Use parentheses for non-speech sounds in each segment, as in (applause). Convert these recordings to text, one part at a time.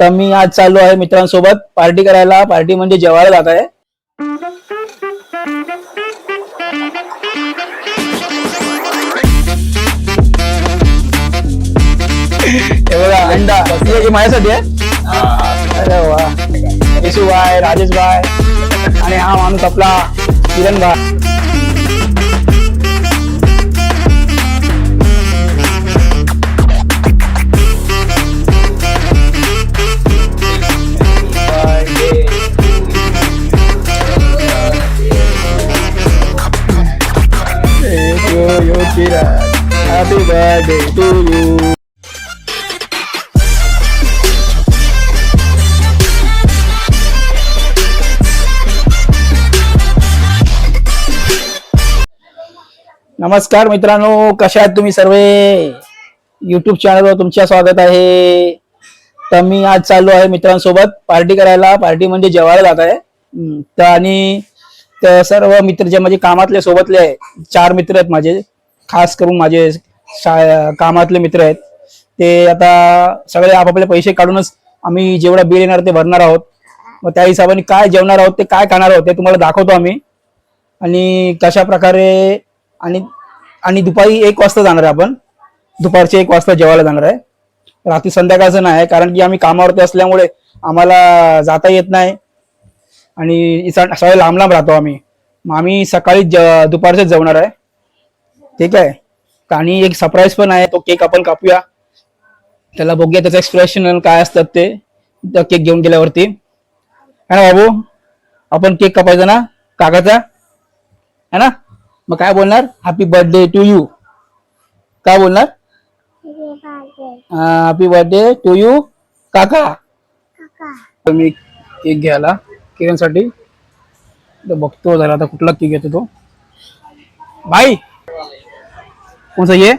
तर मी आज चाललो आहे मित्रांसोबत. पार्टी करायला. पार्टी म्हणजे जेवायला जात आहे. हे बघा अंडा. हे माझ्यासाठी आहे. अरे वा. येशू भाई राजेश भाई. आणि हा माणूस आपला किरण भाई. नमस्कार मित्रांनो कशा आहात तुम्ही सर्व? युट्यूब चॅनलवर तुमच्या स्वागत आहे. तर मी आज चाललो आहे मित्रांसोबत पार्टी करायला. पार्टी म्हणजे जेवायला जात आहे. तर आणि तर सर्व मित्र जे माझे कामातले सोबतले आहे चार मित्र आहेत माझे. खास करून माझे कामातले मित्र आहेत. ते आता सगळे आपापले पैसे काढूनच आम्ही जेवढा बिल येणार ते भरणार आहोत. मग त्या हिशोबाने काय जेवणार आहोत ते काय खाणार आहोत ते तुम्हाला दाखवतो आम्ही. आणि कशा प्रकारे आणि आणि दुपारी एक वाजता जाणार आहे आपण. दुपारचे एक वाजता जेवायला जाणार आहे. रात्री संध्याकाळचं नाही आहे कारण की आम्ही कामावरती असल्यामुळे आम्हाला जाता येत नाही. आणि इसा- सगळे लांब लांब राहतो आम्ही. मग आम्ही सकाळी ज दुपारचेच जेवणार आहे. ठीक आहे? आणि एक सरप्राईज पण आहे तो केक आपण कापूया. त्याला बघूया त्याचं एक्सप्रेशन काय असतात ते. केक घेऊन गेल्यावरती. है ना बाबू? आपण केक कापायचा ना? काकाचा? है ना? मग काय बोलणार? हॅपी बर्थडे टू यू काय बोलणार? हॅपी बर्थडे टू यू काका. तर मी केक घ्यायला. किरणसाठी बघतो जरा आता कुठला केक घेतो तो. भाई कोणसा ये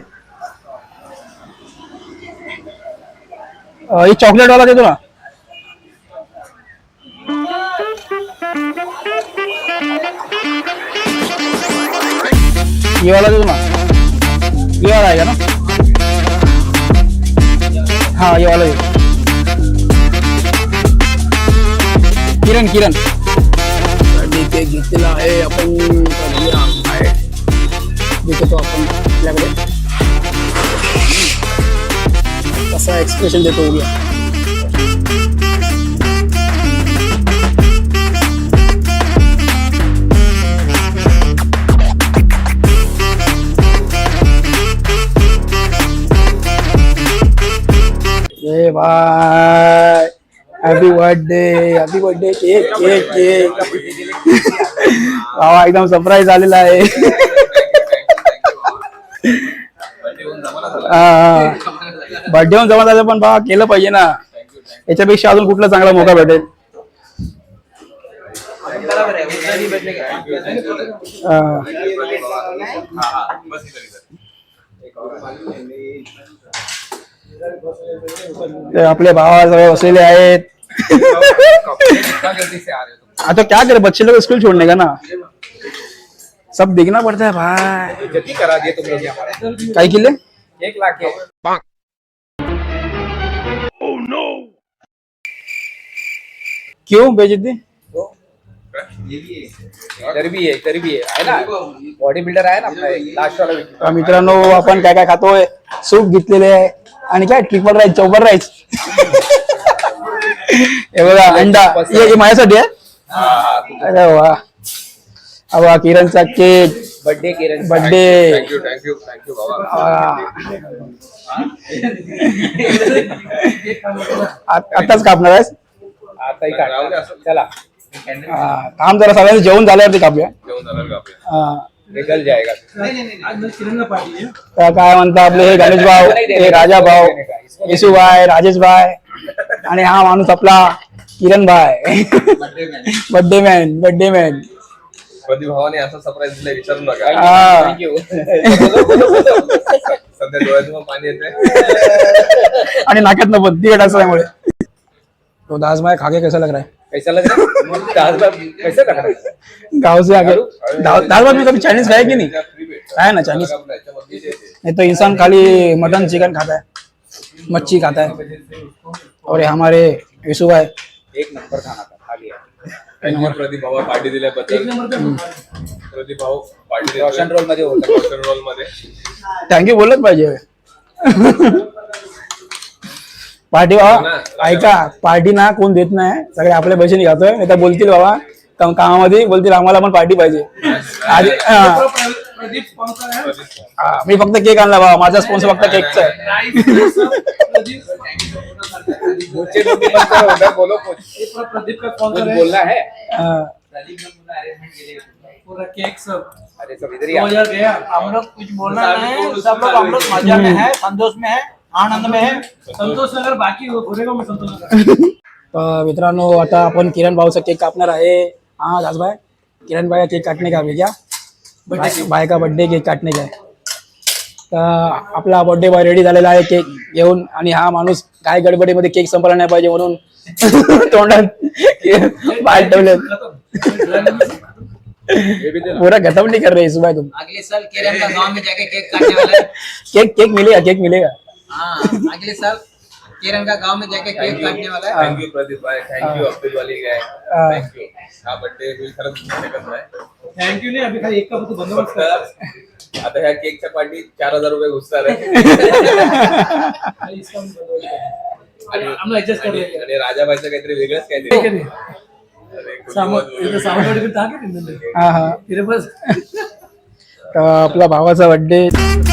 चॉकलेट वाला देतो ना. ये वाला देतो ना ये वाला आहे का ना हा ये वाला देतो किरण किरण ठीक आहे घेतलेला आहे आपण बघूया काय देतो आपण आपल्याकडे कसा एक्सप्रेशन देतो उद्या bye. Happy birthday happy birthday cake cake cake भावा एकदम सरप्राईज आलेला आहे. बर्थडे होऊन जमा झालं पण भावा केलं पाहिजे ना. याच्यापेक्षा अजून कुठला चांगला मोका भेटेल? हा. ते आपले भावा बसलेले आहेत. (laughs) आता क्या करे बच्चे लोग स्कूल छोड़ने का ना? सब देखना पड़ता है भाई। करा दिए तुम लोग यहाँ काय किल्ले एक लाख के। क्यों इधर भी है इधर भी है। है ना? बॉडी बिल्डर आहे ना आपला लास्ट वाला तर मित्रांनो आपण काय काय खातोय? सूप घेतलेले आहे. आणि काय ट्रिपल राईस चौबर राईस हे बघा अंडा. हे हे माझ्यासाठी आहे. अरे वा. अबा किरणचा cake birthday Kiran. Birthday thank you thank you thank you बाबा. आताच कापणार आहेस? आता ही काढ चला. हा, थांब जरा सगळ्यांनी जेवण झाल्यावरती कापूया. हा. निकल जाएगा। तर काय म्हणता आपले हे गणेश भाऊ हे राजा भाऊ येशू भाई राजेश भाई आणि हा माणूस आपला किरण भाई। Birthday man birthday man Pradeep भावाने असं सरप्राईज दिलं विचारू नका. हा. सध्या डोळ्यातून पाणी येते आणि नाक्यात न पण तिकट असल्यामुळे तो दास भाई खाके कैसा लग रहा है? कैसा लग रहा है? भात कैसे लग रहा है? गाँव से आके दाल दाल भात में कभी चाइनीज खाया कि नहीं? खाया ना चाइनीज नहीं तो इंसान खाली मटन चिकन खाता है मच्छी खाता है। और ये हमारे येसुबाई एक नंबर खाना था आहे थँक्यू प्रदीप भाऊ पार्टी दिल्याबद्दल प्रदीप भाऊ पार्टी रोशन रोलमध्ये होतं. रोशन रोलमध्ये. थँक्यू बोलत पाहिजे. पार्टी बाबा ऐका पार्टी ना कोण देत नाही. सगळे आपल्या पैशाने खातोय. नाही तर बोलतील बाबा काम- कामामध्ये बोलतील आम्हाला पण पार्टी पाहिजे. आधी हा. प्रदीप स्पॉन्सर है प्रदीप हा, मी फक्त केक आणला बाबा माझा स्पॉन्सर फक्त केकचा आहे. प्रदीप मुझे तो भी बंद करो, उधर बोलो कुछ ये पूरा प्रदीप का कुछ स्पॉन्सर है. बोलना है हा. पूरा केक सब. अरे सब इधर ही दो आ. हजार गया हम लोग कुछ बोलना नहीं सब लोग हम लोग मजा में है संतोष में है आनंद में है। संतोष नगर बाकी होने को मैं संतोष नगर. (laughs) तर मित्रांनो आता आपण किरण भाऊचा केक कापणार आहे. हा दासभाई किरण भाई केक काटणे का अभी क्या? बाय- बाय का बर्थडे केक काटणे का आहे तर आपला बर्थडे बॉय रेडी झालेला आहे केक घेऊन आणि हा माणूस काय गडबडीमध्ये केक संपला नाही पाहिजे म्हणून (laughs) तोंडात बाहेर ठेवले पूरा खत्म नहीं कर रहे सुबह तुम अगले साल केरल का गांव में जाके केक काटने वाला है केक केक मिलेगा केक मिलेगा. हाँ अगले साल का गांव में जाके केक काटने वाला है। थँक्यू प्रदीप भाई. थँक्यू अब्दुल वाली गाय हा. थँक्यू हा बर्थडे खरंच म्हणू शकत नाही थैंक यू नहीं अभी खाली एक का तो बंदोबस्त कर आता ह्या केकच्या पार्टी चार हजार रुपये घुसणार आहे कर आणि कर राजाबाईचं काहीतरी वेगळंच काहीतरी है। अरे, कुठली (laughs)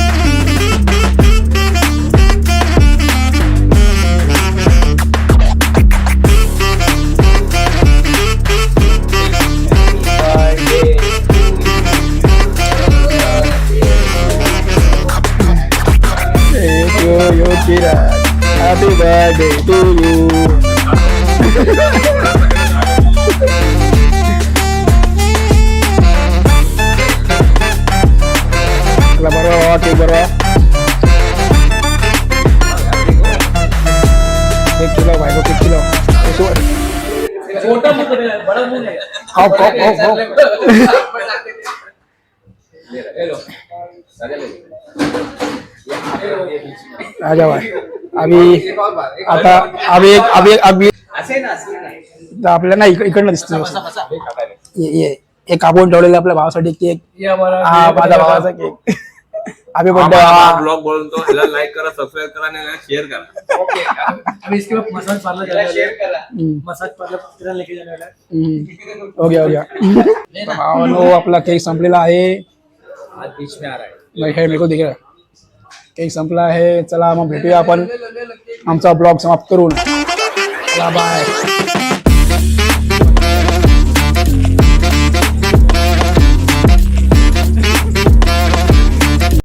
yo yo kira happy birthday to you Lah baru oke baru एक किलो भाई को एक किलो इसको छोटा मुंह तो नहीं है, बड़ा मुंह नहीं है। खाओ खाओ खाओ खाओ ले लो. राजा ले लो. आजा भाई अभी आता अभी एक अभी एक अभी असे ना असे ना. तर आपल्याला इक- इकडनं दिसतो एक कापून ठेवलेला आपल्या भावासाठी केक. ये हमारा हा माझा भावाचा केक. अभी बर्थडे आम्हाला ब्लॉग बोलतो ह्याला लाईक करा सबस्क्राईब करा आणि शेअर करा. ओके. अभी इसके बाद मसाज पार्लर जाने वाला शेअर है करा. मसाज पार्लर तेरा लेके जाने वाला है हो गया हो गया. भावानो आपला केक संपलेला आहे. आज बीच में आ रहा है. हे मेरे को दिख रहा केक संपला आहे. चला मग भेटूया आपण. आमचा ब्लॉग समाप्त करून. चला बाय